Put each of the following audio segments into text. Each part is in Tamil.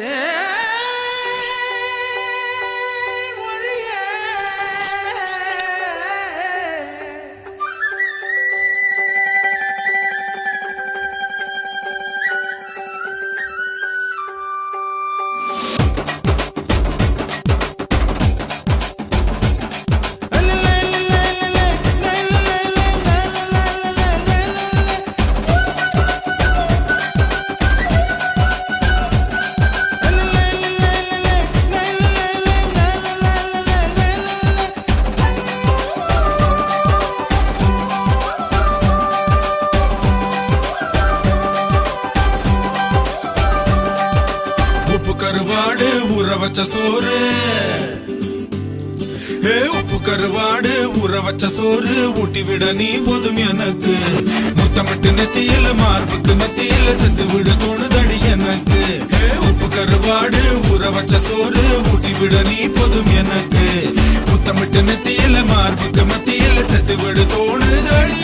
Yeah. கருவாடு ஊற வச்ச சோறு. ஏ உப்பு கருவாடு ஊற வச்ச சோறு. ஊட்டி விட நீ போதும் எனக்கு. முத்தமிட்டு நெத்தியில மார்புக்கு மத்தியில செத்து விட தோணுதடி எனக்கு. ஏ உப்பு கருவாடு ஊற வச்ச சோறு. ஊட்டி விட நீ போதும் எனக்கு. முத்தமிட்டு நெத்தியில மார்புக்கு மத்தியில செத்து விட தோணுதடி.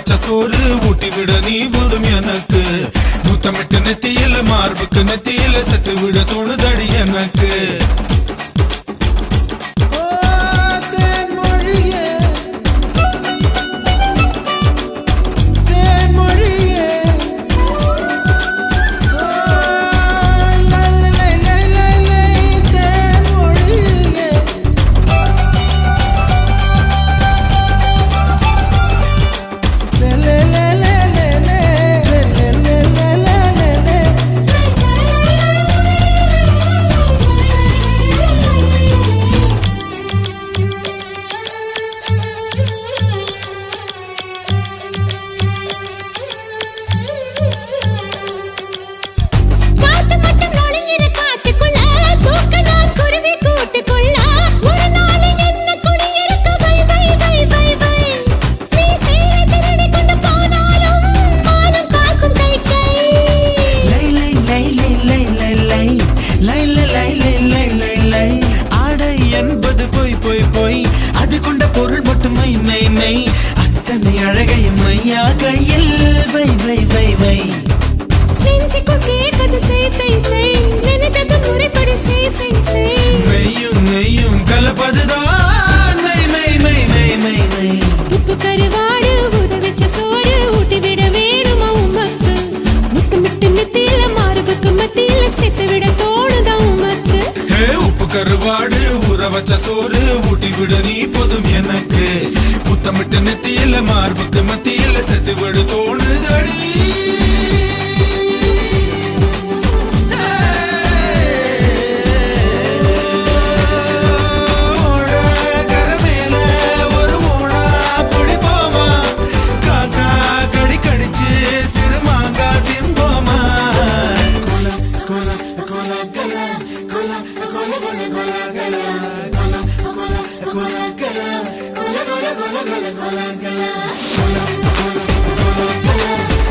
வச்ச சோறு ஊட்டி விட நீ போதும் எனக்கு. முத்தமிட்டு நெத்தியில மார்புக்கு நெத்தியில செத்து விட தோணுதடி. பொய் பொய் அது கொண்ட பொருள் மட்டும் மை மை மை. அத்தனை அழகையும் மையா கையில் வை வை வை வை. நெஞ்சுக்குள் கேட்குது தை தை தை. நினைச்சது முறைப்படி செய் செய் செய் மெய்யும் மெய்யும் கலப்பதுதான். மை மை மை மை மை மை. உப்பு கருவாடு ஊற வச்ச சோறு ஊட்டி விட வேணுமா உமக்கு? முத்தமிட்டு நெத்தியில மார்புக்கு மத்தியில சேர்த்து விட தோணுதா உமக்கு? ஏ உப்பு கருவாடு ஊற வச்ச சோறு ஊட்டி விடு நீ போதும் எனக்கு. புத்தமிட்டு நெத்தியில மார்புக்கு மத்தியில செத்து விடு தோணுதடி. Gala gala, gala gala, gala gala.